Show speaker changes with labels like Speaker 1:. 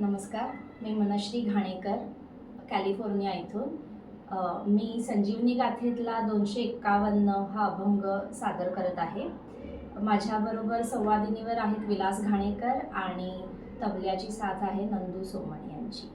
Speaker 1: नमस्कार मी मनश्री घाणेकर कॅलिफोर्निया इथून. मी संजीवनी गाथेतला दोनशे एक्कावन्न हा अभंग सादर करत आहे. माझ्याबरोबर संवादिनीवर आहेत विलास घाणेकर आणि तबल्याची साथ आहे नंदू सोमण यांची.